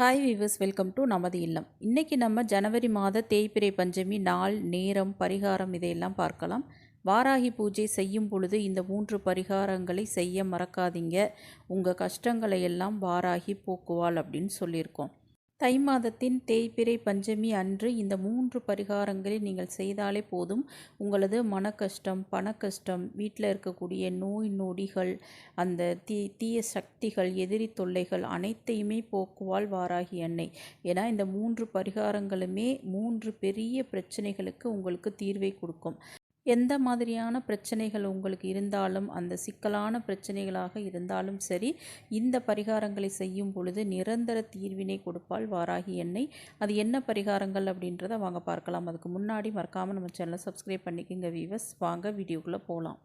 Hi viewers welcome to நமது இல்லம். இன்றைக்கி நம்ம ஜனவரி மாத தேய்பிரை பஞ்சமி நாள் நேரம் பரிகாரம் இதையெல்லாம் பார்க்கலாம். வாராகி பூஜை செய்யும் பொழுது இந்த மூன்று பரிகாரங்களை செய்ய மறக்காதீங்க. உங்கள் கஷ்டங்களை எல்லாம் வாராகி போக்குவாள் அப்படின்னு சொல்லியிருக்கோம். தை மாதத்தின் தேய்பிறை பஞ்சமி அன்று இந்த மூன்று பரிகாரங்களை நீங்கள் செய்தாலே போதும். உங்களது மன கஷ்டம் பண கஷ்டம் வீட்டில் இருக்கக்கூடிய நோய் நொடிகள் அந்த தீ தீய சக்திகள் எதிரி தொல்லைகள் அனைத்தையுமே போக்குவாள் வாராகி அன்னை. ஏன்னா இந்த மூன்று பரிகாரங்களுமே மூன்று பெரிய பிரச்சனைகளுக்கு உங்களுக்கு தீர்வை கொடுக்கும். எந்த மாதிரியான பிரச்சனைகள் உங்களுக்கு இருந்தாலும் அந்த சிக்கலான பிரச்சனைகளாக இருந்தாலும் சரி இந்த பரிகாரங்களை செய்யும் பொழுது நிரந்தர தீர்வினை கொடுப்பால் வாராகி எண்ணெய் அது என்ன பரிகாரங்கள் அப்படின்றத வாங்க பார்க்கலாம். அதுக்கு முன்னாடி மறக்காமல் நம்ம சேனலை சப்ஸ்கிரைப் பண்ணிக்கோங்க வீவர்ஸ் வாங்க வீடியோக்குள்ளே போகலாம்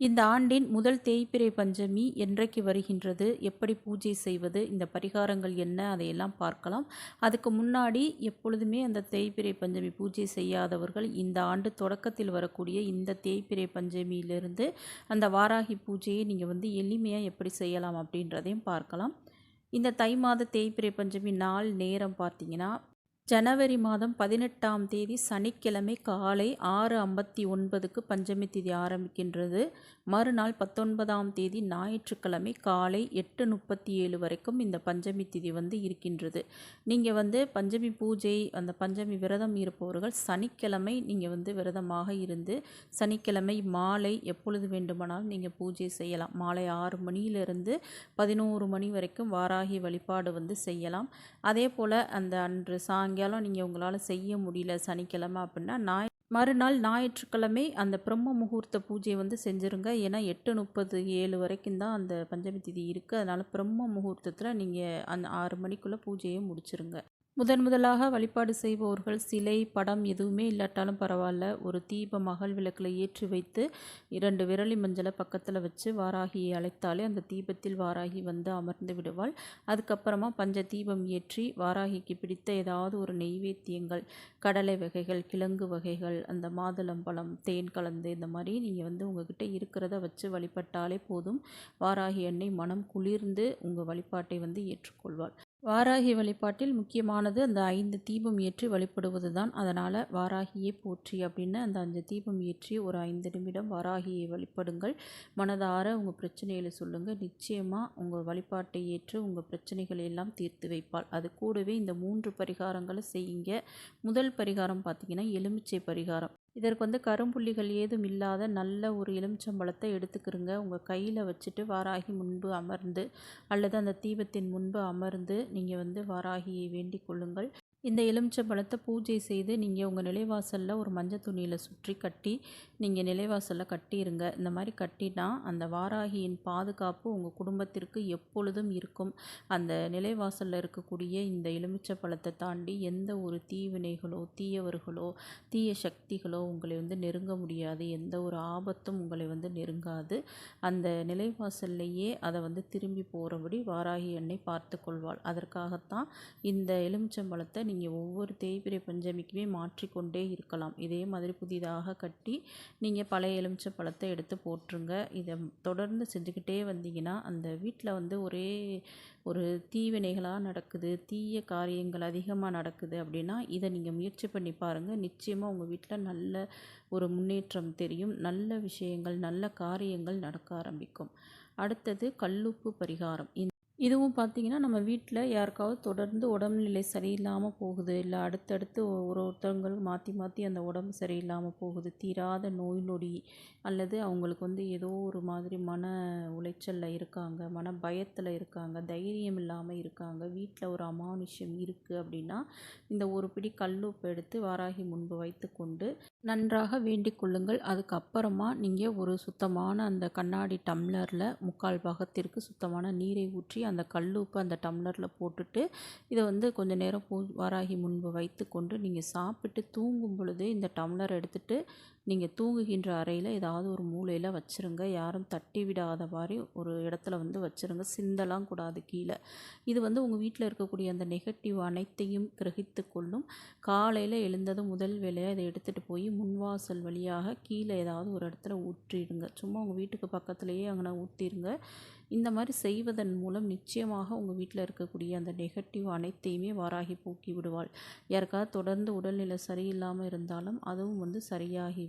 இந்த ஆண்டின் முதல் தேய்பிறை பஞ்சமி என்றைக்கு வருகின்றது? எப்படி பூஜை செய்வது? இந்த பரிகாரங்கள் என்ன? அதையெல்லாம் பார்க்கலாம். அதுக்கு முன்னாடி எப்பொழுதுமே அந்த தேய்பிறை பஞ்சமி பூஜை செய்யாதவர்கள் இந்த ஆண்டு தொடக்கத்தில் வரக்கூடிய இந்த தேய்பிறை பஞ்சமியிலிருந்து அந்த வாராகி பூஜையை நீங்கள் வந்து எளிமையாக எப்படி செய்யலாம் அப்படின்றதையும் பார்க்கலாம். இந்த தை மாத தேய்பிறை பஞ்சமி நாள் நேரம் பார்த்தீங்கன்னா ஜனவரி மாதம் பதினெட்டாம் தேதி சனிக்கிழமை காலை ஆறு ஐம்பத்தி ஒன்பதுக்கு பஞ்சமி திதி ஆரம்பிக்கின்றது. மறுநாள் பத்தொன்பதாம் தேதி ஞாயிற்றுக்கிழமை காலை எட்டு முப்பத்தி ஏழு வரைக்கும் இந்த பஞ்சமி திதி வந்து இருக்கின்றது. நீங்கள் வந்து பஞ்சமி பூஜை அந்த பஞ்சமி விரதம் இருப்பவர்கள் சனிக்கிழமை நீங்கள் வந்து விரதமாக இருந்து சனிக்கிழமை மாலை எப்பொழுது வேண்டுமானாலும் நீங்கள் பூஜை செய்யலாம். மாலை ஆறு மணியிலிருந்து பதினோரு மணி வரைக்கும் வாராகி வழிபாடு வந்து செய்யலாம். அதே போல் அந்த அன்று சாயங்காலம் நீங்கள் உங்களால் செய்ய முடியல சனிக்கிழமை அப்படின்னா ஞாய் மறுநாள் ஞாயிற்றுக்கிழமை அந்த பிரம்ம முகூர்த்த பூஜையை வந்து செஞ்சுருங்க. ஏன்னா எட்டு முப்பது ஏழு வரைக்கும் தான் அந்த பஞ்சமி திதி இருக்குது அதனால் பிரம்ம முகூர்த்தத்தில் நீங்கள் அந்த ஆறு மணிக்குள்ளே பூஜையை முடிச்சிருங்க. முதன் முதலாக வழிபாடு செய்பவர்கள் சிலை படம் எதுவுமே இல்லாட்டாலும் பரவாயில்ல. ஒரு தீப மகள் விளக்கில் ஏற்றி வைத்து இரண்டு விரலி மஞ்சளை பக்கத்தில் வச்சு வாராகியை அழைத்தாலே அந்த தீபத்தில் வாராகி வந்து அமர்ந்து விடுவாள். அதுக்கப்புறமா பஞ்ச தீபம் ஏற்றி வாராகிக்கு பிடித்த ஏதாவது ஒரு நெய்வேத்தியங்கள் கடலை வகைகள் கிழங்கு வகைகள் அந்த மாதுளம்பழம் தேன் கலந்து இந்த மாதிரி நீங்கள் வந்து உங்ககிட்ட இருக்கிறத வச்சு வழிபட்டாலே போதும். வாராகி எண்ணெய் மனம் குளிர்ந்து உங்கள் வழிபாட்டை வந்து ஏற்றுக்கொள்வாள். வாராகி வழிபாட்டில் முக்கியமானது அந்த ஐந்து தீபம் ஏற்றி வழிபடுவது தான் அதனால் வாராகியை போற்றி அப்படின்னு அந்த அஞ்சு தீபம் ஏற்றி ஒரு ஐந்து நிமிடம் வாராகியை வழிபடுங்கள். மனதார உங்கள் பிரச்சனைகளை சொல்லுங்கள் நிச்சயமாக உங்கள் வழிபாட்டை ஏற்று உங்கள் பிரச்சனைகளை எல்லாம் தீர்த்து வைப்பாள். அது கூடவே இந்த மூன்று பரிகாரங்களை செய்யுங்க. முதல் பரிகாரம் பார்த்திங்கன்னா எலுமிச்சை பரிகாரம். இதற்கு வந்து கரும்புள்ளிகள் ஏதும் இல்லாத நல்ல ஒரு எலுமிச்சம்பழத்தை எடுத்துக்கிறங்க உங்கள் கையில் வச்சுட்டு வாராகி முன்பு அமர்ந்து அல்லது அந்த தீபத்தின் முன்பு அமர்ந்து நீங்கள் வந்து வாராகியை வேண்டிக் கொள்ளுங்கள். இந்த எலுமிச்சம்பழத்தை பூஜை செய்து நீங்கள் உங்கள் நிலைவாசலில் ஒரு மஞ்சள் துணியில் சுற்றி கட்டி நீங்கள் நிலைவாசலில் கட்டிடுங்க இந்த மாதிரி கட்டினா அந்த வாராகியின் பாதுகாப்பு உங்கள் குடும்பத்திற்கு எப்பொழுதும் இருக்கும். அந்த நிலைவாசலில் இருக்கக்கூடிய இந்த எலுமிச்சம்பழத்தை தாண்டி எந்த ஒரு தீவினைகளோ தீயவர்களோ தீய சக்திகளோ உங்களை வந்து நெருங்க முடியாது. எந்த ஒரு ஆபத்தும் உங்களை வந்து நெருங்காது. அந்த நிலைவாசல்லையே அதை வந்து திரும்பி போகிறபடி வாராகி எண்ணெய் பார்த்து கொள்வாள். அதற்காகத்தான் இந்த எலுமிச்சம்பழத்தை நீங்கள் ஒவ்வொரு தேய்பிரை பஞ்சமிக்குமே மாற்றிக்கொண்டே இருக்கலாம். இதே மாதிரி புதிதாக கட்டி நீங்கள் பழைய எலுமிச்சை பழத்தை எடுத்து போட்டுருங்க. இதை தொடர்ந்து செஞ்சுக்கிட்டே வந்தீங்கன்னா அந்த வீட்டில் வந்து ஒரே ஒரு தீவினைகளாக நடக்குது தீய காரியங்கள் அதிகமாக நடக்குது அப்படின்னா இதை நீங்கள் முயற்சி பண்ணி பாருங்கள் நிச்சயமாக உங்கள் வீட்டில் நல்ல ஒரு முன்னேற்றம் தெரியும். நல்ல விஷயங்கள் நல்ல காரியங்கள் நடக்க ஆரம்பிக்கும். அடுத்தது கல்லுப்பு பரிகாரம். இதுவும் பார்த்திங்கன்னா நம்ம வீட்டில் யாருக்காவது தொடர்ந்து உடம்புநிலை சரியில்லாமல் போகுது. இல்லை அடுத்தடுத்து ஒரு ஒருத்தவங்களுக்கு மாற்றி மாற்றி அந்த உடம்பு சரியில்லாமல் போகுது. தீராத நோய் நொடி அல்லது அவங்களுக்கு வந்து ஏதோ ஒரு மாதிரி மன உளைச்சலில் இருக்காங்க மன பயத்தில் இருக்காங்க தைரியம் இல்லாமல் இருக்காங்க வீட்டில் ஒரு அமானுஷ்யம் இருக்குது அப்படின்னா இந்த ஒரு பிடி கல்லுப்பு எடுத்து வாராகி முன்பு வைத்து கொண்டு நன்றாக வேண்டிக் கொள்ளுங்கள். அதுக்கப்புறமா நீங்கள் ஒரு சுத்தமான அந்த கண்ணாடி டம்ளரில் முக்கால் பாகத்திற்கு சுத்தமான நீரை ஊற்றி அந்த கல் உப்பு அந்த டம்ளரில் போட்டுட்டு இதை வந்து கொஞ்சம் நேரம் பூ வாராகி முன்பு வைத்து கொண்டு நீங்கள் சாப்பிட்டு தூங்கும் பொழுது இந்த டம்ளர் எடுத்துகிட்டு நீங்கள் தூங்குகின்ற அறையில் ஏதாவது ஒரு மூலையில் வச்சுருங்க. யாரும் தட்டி விடாத மாதிரி ஒரு இடத்துல வந்து வச்சுருங்க. சிந்தலாம் கூடாது கீழே. இது வந்து உங்கள் வீட்டில் இருக்கக்கூடிய அந்த நெகட்டிவ் அனைத்தையும் கிரகித்து கொள்ளும். காலையில் எழுந்ததும் முதல் வேலையாக இதை எடுத்துகிட்டு போய் முன்வாசல் வழியாக கீழே ஏதாவது ஒரு இடத்துல ஊற்றிடுங்க. சும்மா உங்கள் வீட்டுக்கு பக்கத்துலேயே அங்கே ஊற்றிடுங்க இந்த மாதிரி செய்வதன் மூலம் நிச்சயமாக உங்கள் வீட்டில் இருக்கக்கூடிய அந்த நெகட்டிவ் அனைத்தையுமே வாராகி போக்கி விடுவாள். யாருக்காவது தொடர்ந்து உடல்நிலை சரியில்லாமல் இருந்தாலும் அதுவும் வந்து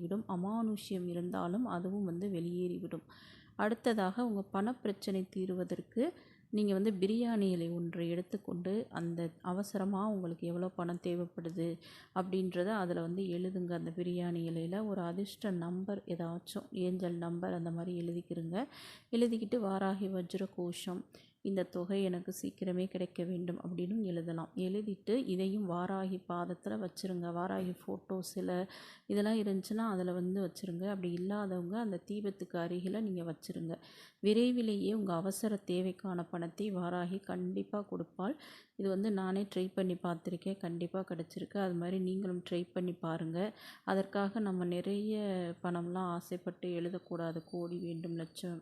வெளியேறிவிடும். அமானுஷ்யம் இருந்தாலும் அதுவும் வந்து வெளியேறிவிடும். அடுத்ததாக உங்கள் பணப்பிரச்சனை தீருவதற்கு நீங்கள் வந்து பிரியாணி இலை ஒன்றை எடுத்துக்கொண்டு அந்த அவசரமாக உங்களுக்கு எவ்வளோ பணம் தேவைப்படுது அப்படின்றத அதில் வந்து எழுதுங்க. அந்த பிரியாணி இலையில் ஒரு அதிர்ஷ்ட நம்பர் ஏதாச்சும் ஏஞ்சல் நம்பர் அந்த மாதிரி எழுதிக்கிறங்க எழுதிக்கிட்டு வாராகி வஜ்ர கோஷம் இந்த தொகை எனக்கு சீக்கிரமே கிடைக்க வேண்டும் அப்படின்னு எழுதலாம். எழுதிட்டு இதையும் வாராகி பாதத்தில் வச்சுருங்க. வாராகி ஃபோட்டோஸில் இதெல்லாம் இருந்துச்சுன்னா அதில் வந்து வச்சுருங்க. அப்படி இல்லாதவங்க அந்த தீபத்துக்கு அருகில் நீங்கள் வச்சுருங்க. விரைவிலேயே உங்கள் அவசர தேவைக்கான பணத்தை வாராகி கண்டிப்பாக கொடுப்பாள். இது வந்து நானே ட்ரை பண்ணி பார்த்துருக்கேன். கண்டிப்பாக கிடச்சிருக்கு. அது மாதிரி நீங்களும் ட்ரை பண்ணி பாருங்கள் அதற்காக நம்ம நிறைய பணம்லாம் ஆசைப்பட்டு எழுதக்கூடாது. கோடி வேண்டும் லட்சம்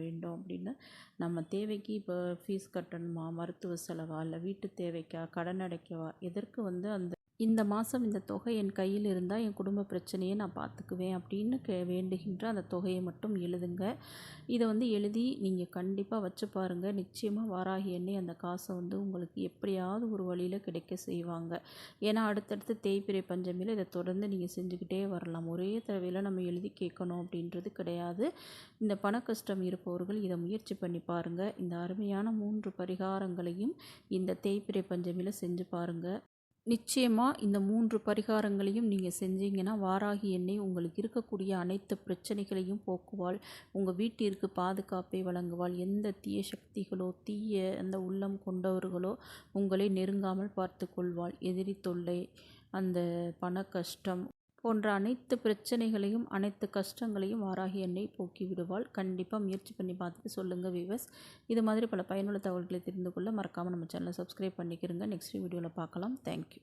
வேண்டும் அப்படின்னு நம்ம தேவைக்கு இப்போ ஃபீஸ் கட்டணுமா மருத்துவ செலவா இல்லை வீட்டு தேவைக்கா கடன் அடைக்கவா எதற்கு வந்து அந்த இந்த மாதம் இந்த தொகை என் கையில் இருந்தால் என் குடும்ப பிரச்சனையை நான் பார்த்துக்குவேன் அப்படின்னு கே வேண்டுகின்ற அந்த தொகையை மட்டும் எழுதுங்க. இதை வந்து எழுதி நீங்கள் கண்டிப்பாக வச்சு பாருங்கள் நிச்சயமாக வாராகி எண்ணெய் அந்த காசை வந்து உங்களுக்கு எப்படியாவது ஒரு வழியில் கிடைக்க செய்வாங்க. ஏன்னா அடுத்தடுத்து தேய்பிரை பஞ்சமியில் இதை தொடர்ந்து நீங்கள் செஞ்சுக்கிட்டே வரலாம். ஒரே தடவையில் நம்ம எழுதி கேட்கணும் அப்படின்றது கிடையாது. இந்த பண கஷ்டம் இருப்பவர்கள் இதை முயற்சி பண்ணி பாருங்கள் இந்த அருமையான மூன்று பரிகாரங்களையும் இந்த தேய்பிரை பஞ்சமியில் செஞ்சு பாருங்கள் நிச்சயமாக இந்த மூன்று பரிகாரங்களையும் நீங்கள் செஞ்சீங்கன்னா வாராகி எண்ணெய் உங்களுக்கு இருக்கக்கூடிய அனைத்து பிரச்சனைகளையும் போக்குவாள். உங்கள் வீட்டிற்கு பாதுகாப்பை வழங்குவாள். எந்த தீய சக்திகளோ தீய அந்த உள்ளம் கொண்டவர்களோ உங்களை நெருங்காமல் பார்த்து கொள்வாள் எதிரி தொல்லை அந்த பண கஷ்டம் போன்ற அனைத்து பிரச்சனைகளையும் அனைத்து கஷ்டங்களையும் வாராகி என்னை போக்கி விடுவாள். கண்டிப்பாக முயற்சி பண்ணி பார்த்துட்டு சொல்லுங்கள் விவஸ் இது மாதிரி பல பயனுள்ள தகவல்களை தெரிந்து கொள்ள மறக்காமல் நம்ம சேனலை சப்ஸ்கிரைப் பண்ணிக்கிறங்க நெக்ஸ்ட் வீடியோவில் பார்க்கலாம். தேங்க்யூ